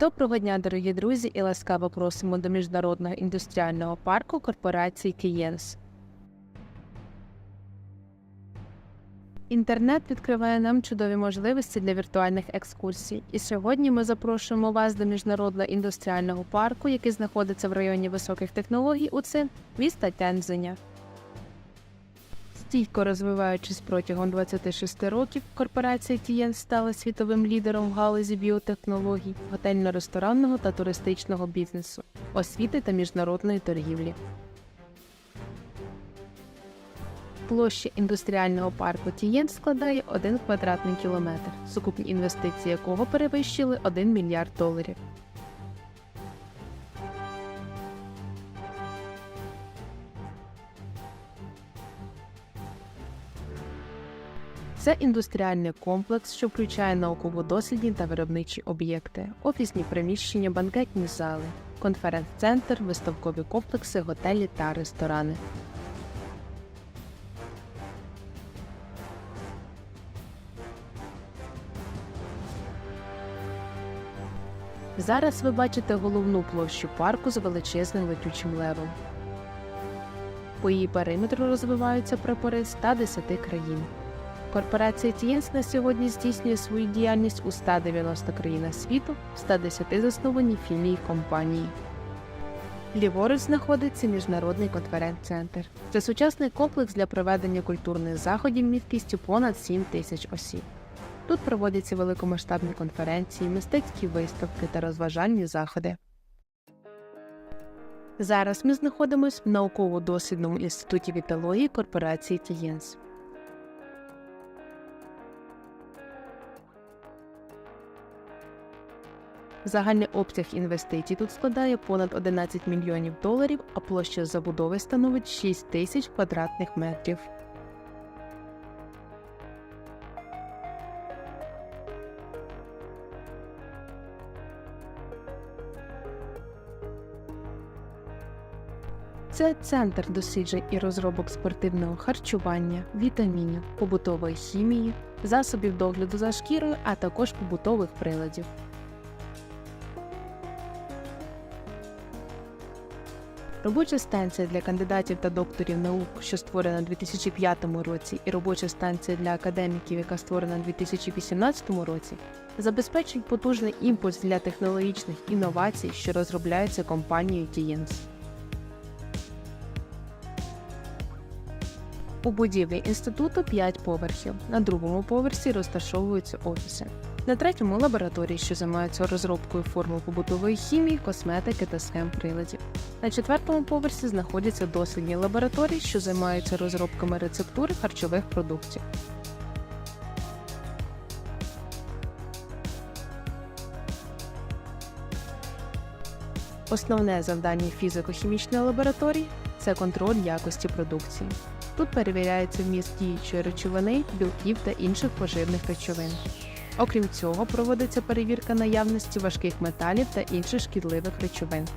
Доброго дня, дорогі друзі, і ласкаво просимо до міжнародного індустріального парку корпорації Кієнс. Інтернет відкриває нам чудові можливості для віртуальних екскурсій. І сьогодні ми запрошуємо вас до міжнародного індустріального парку, який знаходиться в районі високих технологій у ЦИН міста Тензеня. Стійко розвиваючись протягом 26 років, корпорація Тієн стала світовим лідером в галузі біотехнологій, готельно-ресторанного та туристичного бізнесу, освіти та міжнародної торгівлі. Площа індустріального парку Тієн складає 1 квадратний кілометр, сукупні інвестиції якого перевищили 1 мільярд доларів. Це індустріальний комплекс, що включає науково-дослідні та виробничі об'єкти, офісні приміщення, банкетні зали, конференц-центр, виставкові комплекси, готелі та ресторани. Зараз ви бачите головну площу парку з величезним летючим левом. По її периметру розвиваються прапори 110 країн. Корпорація Тієнс на сьогодні здійснює свою діяльність у 190 країнах світу, в 110 засновані філії компанії. Ліворуч знаходиться міжнародний конференц-центр. Це сучасний комплекс для проведення культурних заходів міткістю понад 7 тисяч осіб. Тут проводяться великомасштабні конференції, мистецькі виставки та розважальні заходи. Зараз ми знаходимося в науково-дослідному інституті вітології корпорації Тієнс. Загальний обсяг інвестицій тут складає понад 11 мільйонів доларів, а площа забудови становить 6 тисяч квадратних метрів. Це центр досліджень і розробок спортивного харчування, вітамінів, побутової хімії, засобів догляду за шкірою, а також побутових приладів. Робоча станція для кандидатів та докторів наук, що створена у 2005 році, і робоча станція для академіків, яка створена у 2018 році, забезпечують потужний імпульс для технологічних інновацій, що розробляються компанією Тієнс. У будівлі інституту 5 поверхів. На другому поверсі розташовуються офіси. На третьому лабораторії, що займаються розробкою формул побутової хімії, косметики та схем приладів. На четвертому поверсі знаходяться дослідні лабораторії, що займаються розробками рецептури харчових продуктів. Основне завдання фізико-хімічної лабораторії це контроль якості продукції. Тут перевіряється вміст діючої речовини, білків та інших поживних речовин. Окрім цього, проводиться перевірка наявності важких металів та інших шкідливих речовин.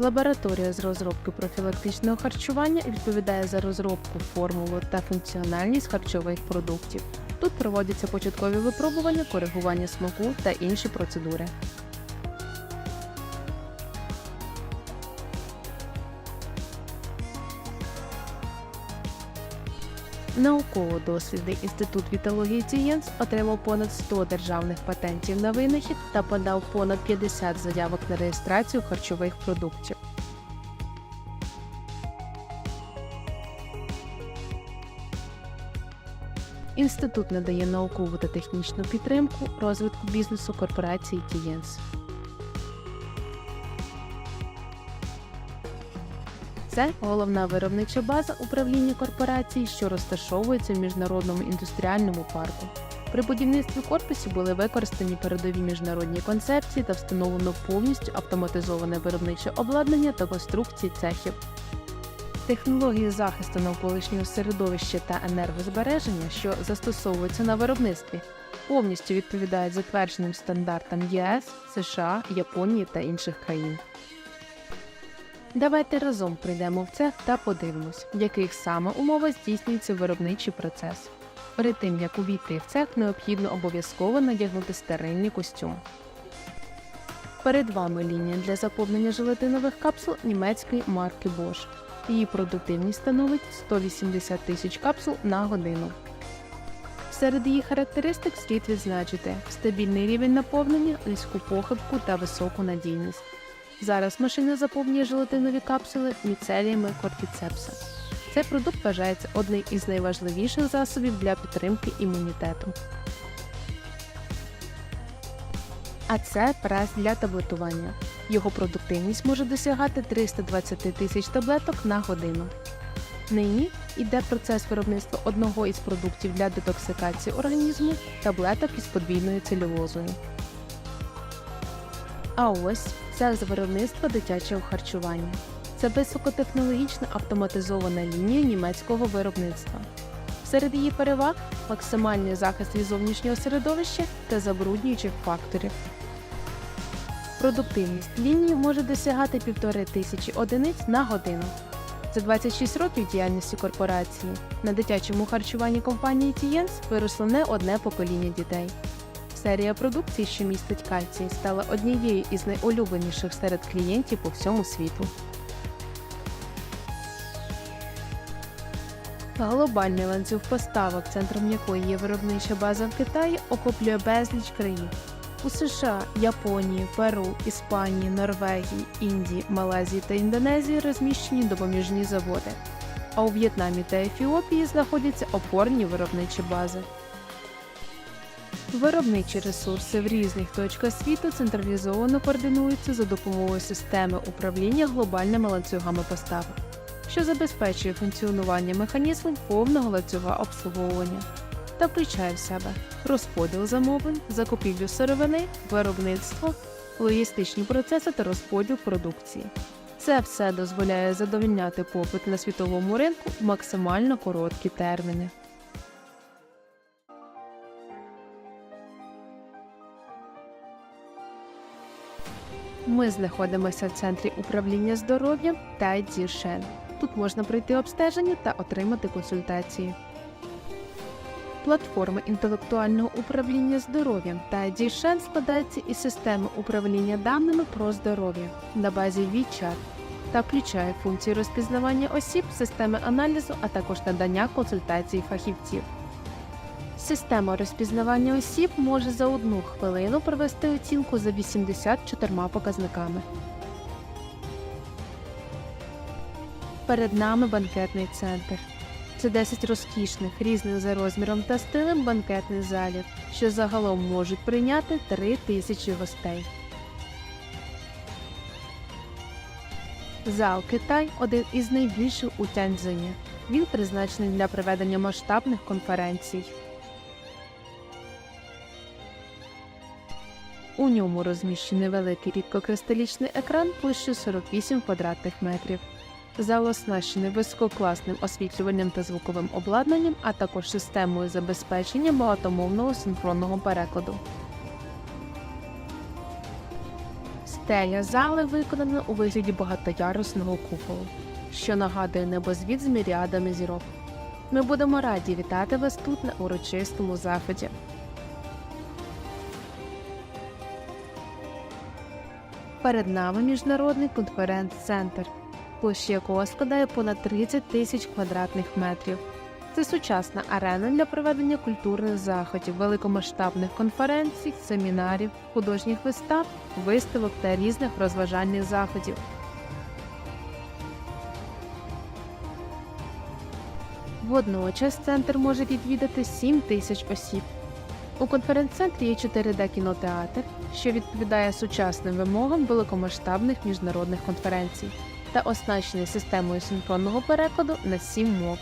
Лабораторія з розробки профілактичного харчування відповідає за розробку, формулу та функціональність харчових продуктів. Тут проводяться початкові випробування, коригування смаку та інші процедури. Науково-дослідний інститут вітології Тієнс отримав понад 100 державних патентів на винахід та подав понад 50 заявок на реєстрацію харчових продуктів. Інститут надає наукову та технічну підтримку розвитку бізнесу корпорації Тієнс. Це головна виробнича база управління корпорації, що розташовується в міжнародному індустріальному парку. При будівництві корпусів були використані передові міжнародні концепції та встановлено повністю автоматизоване виробниче обладнання та конструкції цехів. Технології захисту навколишнього середовища та енергозбереження, що застосовуються на виробництві, повністю відповідають затвердженим стандартам ЄС, США, Японії та інших країн. Давайте разом прийдемо в цех та подивимось, в яких саме умовах здійснюється виробничий процес. Перед тим як увійти в цех, необхідно обов'язково надягнути стерильний костюм. Перед вами лінія для заповнення желатинових капсул німецької марки Bosch. Її продуктивність становить 180 тисяч капсул на годину. Серед її характеристик слід відзначити стабільний рівень наповнення, низьку похибку та високу надійність. Зараз машина заповнює желатинові капсули міцеліями кортіцепса. Цей продукт вважається одним із найважливіших засобів для підтримки імунітету. А це прес для таблетування. Його продуктивність може досягати 320 тисяч таблеток на годину. Нині йде процес виробництва одного із продуктів для детоксикації організму таблеток із подвійною целюлозою. А ось цех з виробництва дитячого харчування. Це високотехнологічна автоматизована лінія німецького виробництва. Серед її переваг максимальний захист від зовнішнього середовища та забруднюючих факторів. Продуктивність лінії може досягати півтори тисячі одиниць на годину. За 26 років діяльності корпорації на дитячому харчуванні компанії Тієнс виросло не одне покоління дітей. Серія продукції, що містить кальцій, стала однією із найулюбленіших серед клієнтів по всьому світу. Глобальний ланцюг поставок, центром якої є виробнича база в Китаї, охоплює безліч країн. У США, Японії, Перу, Іспанії, Норвегії, Індії, Малайзії та Індонезії розміщені допоміжні заводи. А у В'єтнамі та Ефіопії знаходяться опорні виробничі бази. Виробничі ресурси в різних точках світу централізовано координуються за допомогою системи управління глобальними ланцюгами поставок, що забезпечує функціонування механізму повного ланцюга обслуговування та включає в себе розподіл замовлень, закупівлю сировини, виробництво, логістичні процеси та розподіл продукції. Це все дозволяє задовольняти попит на світовому ринку в максимально короткі терміни. Ми знаходимося в центрі управління здоров'ям та Дзішен. Тут можна пройти обстеження та отримати консультації. Платформа інтелектуального управління здоров'ям та Дзішен складається із системи управління даними про здоров'я на базі WeChat та включає функції розпізнавання осіб, системи аналізу, а також надання консультацій фахівців. Система розпізнавання осіб може за одну хвилину провести оцінку за 84 показниками. Перед нами банкетний центр. Це 10 розкішних, різних за розміром та стилем банкетних залів, що загалом можуть прийняти 3 тисячі гостей. Зал Китай один із найбільших у Тяньцзині. Він призначений для проведення масштабних конференцій. У ньому розміщений великий рідкокристалічний екран площею 48 квадратних метрів. Зал оснащений висококласним освітлюванням та звуковим обладнанням, а також системою забезпечення багатомовного синхронного перекладу. Стеля зали виконана у вигляді багатоярусного куполу, що нагадує небозвід з міріадами зірок. Ми будемо раді вітати вас тут на урочистому заході. Перед нами міжнародний конференц-центр, площа якого складає понад 30 тисяч квадратних метрів. Це сучасна арена для проведення культурних заходів, великомасштабних конференцій, семінарів, художніх вистав, виставок та різних розважальних заходів. Водночас центр може відвідати 7 тисяч осіб. У конференц-центрі є 4D-кінотеатр, що відповідає сучасним вимогам великомасштабних міжнародних конференцій та оснащений системою синхронного перекладу на 7 мов.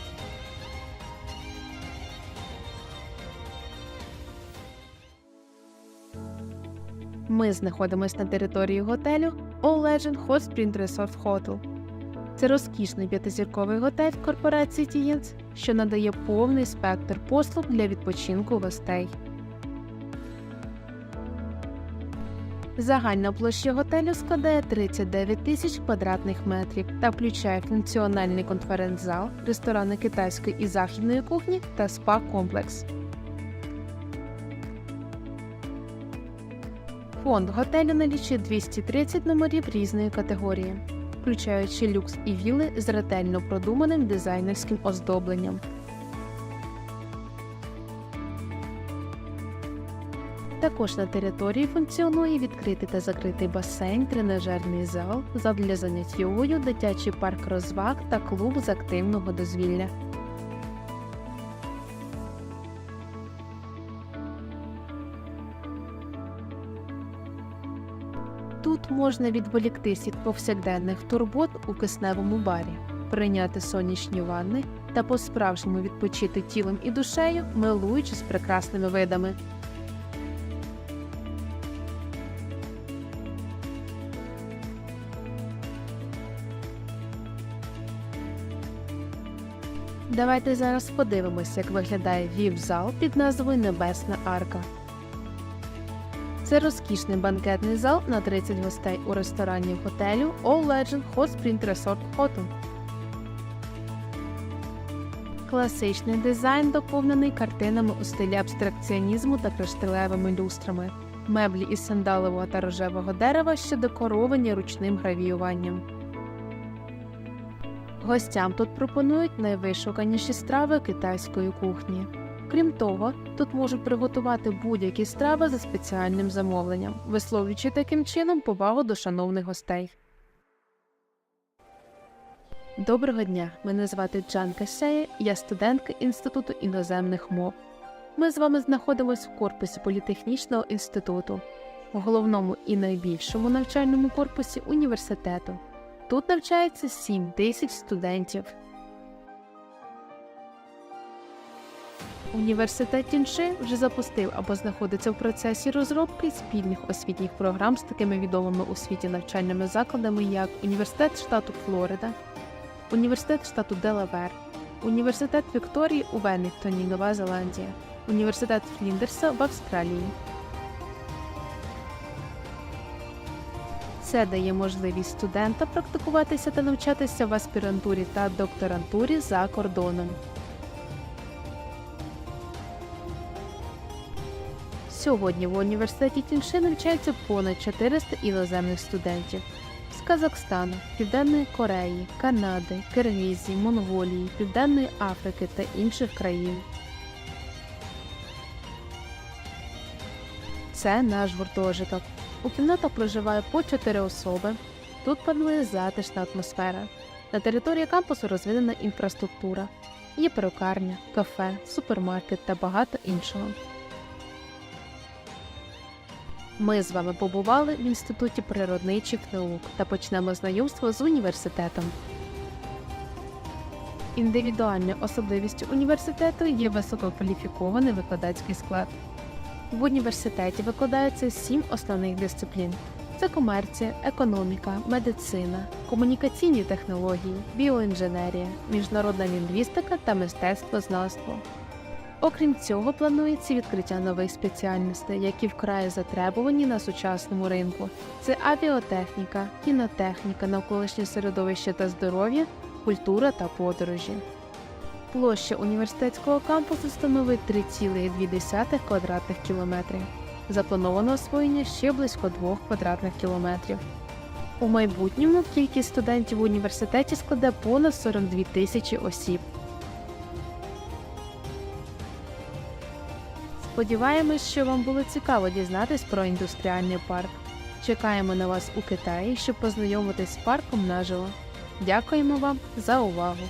Ми знаходимося на території готелю All Legend Hot Spring Resort Hotel. Це розкішний п'ятизірковий готель корпорації Тієнс, що надає повний спектр послуг для відпочинку гостей. Загальна площа готелю складає 39 тисяч квадратних метрів та включає функціональний конференц-зал, ресторани китайської і західної кухні та спа-комплекс. Фонд готелю налічує 230 номерів різної категорії, включаючи люкс і віли з ретельно продуманим дизайнерським оздобленням. Також на території функціонує відкритий та закритий басейн, тренажерний зал, зал для занять йогою, дитячий парк розваг та клуб з активного дозвілля. Тут можна відволіктись від повсякденних турбот у кисневому барі, прийняти сонячні ванни та по-справжньому відпочити тілом і душею, милуючись прекрасними видами. Давайте зараз подивимося, як виглядає віп-зал під назвою Небесна Арка. Це розкішний банкетний зал на 30 гостей у ресторані готелю All Legend Hot Spring Resort Hotel. Класичний дизайн доповнений картинами у стилі абстракціонізму та кришталевими люстрами. Меблі із сандалового та рожевого дерева, що декоровані ручним гравіюванням. Гостям тут пропонують найвишуканіші страви китайської кухні. Крім того, тут можуть приготувати будь-які страви за спеціальним замовленням, висловлюючи таким чином повагу до шановних гостей. Доброго дня! Мене звати Джан Касея, я студентка Інституту іноземних мов. Ми з вами знаходимося в корпусі політехнічного інституту, у головному і найбільшому навчальному корпусі університету. Тут навчається 7 тисяч студентів. Університет Тінши вже запустив або знаходиться в процесі розробки спільних освітніх програм з такими відомими у світі навчальними закладами, як Університет штату Флорида, Університет штату Делавер, Університет Вікторії у Веннінгтоні, Нова Зеландія, Університет Фліндерса в Австралії. Це дає можливість студента практикуватися та навчатися в аспірантурі та докторантурі за кордоном. Сьогодні в університеті Тінши навчається понад 400 іноземних студентів з Казахстану, Південної Кореї, Канади, Киргизії, Монголії, Південної Африки та інших країн. Це наш гуртожиток. У кімнатах проживає по 4 особи. Тут панує затишна атмосфера. На території кампусу розвинена інфраструктура. Є перукарня, кафе, супермаркет та багато іншого. Ми з вами побували в Інституті природничих наук та почнемо знайомство з університетом. Індивідуальною особливістю університету є висококваліфікований викладацький склад. В університеті викладаються сім основних дисциплін: це комерція, економіка, медицина, комунікаційні технології, біоінженерія, міжнародна лінгвістика та мистецтвознавство. Окрім цього, планується відкриття нових спеціальностей, які вкрай затребувані на сучасному ринку. Це авіотехніка, кінотехніка, навколишнє середовище та здоров'я, культура та подорожі. Площа університетського кампусу становить 3,2 квадратних кілометрів. Заплановано освоєння ще близько 2 квадратних кілометрів. У майбутньому кількість студентів в університеті складе понад 42 тисячі осіб. Сподіваємось, що вам було цікаво дізнатись про індустріальний парк. Чекаємо на вас у Китаї, щоб познайомитись з парком наживо. Дякуємо вам за увагу!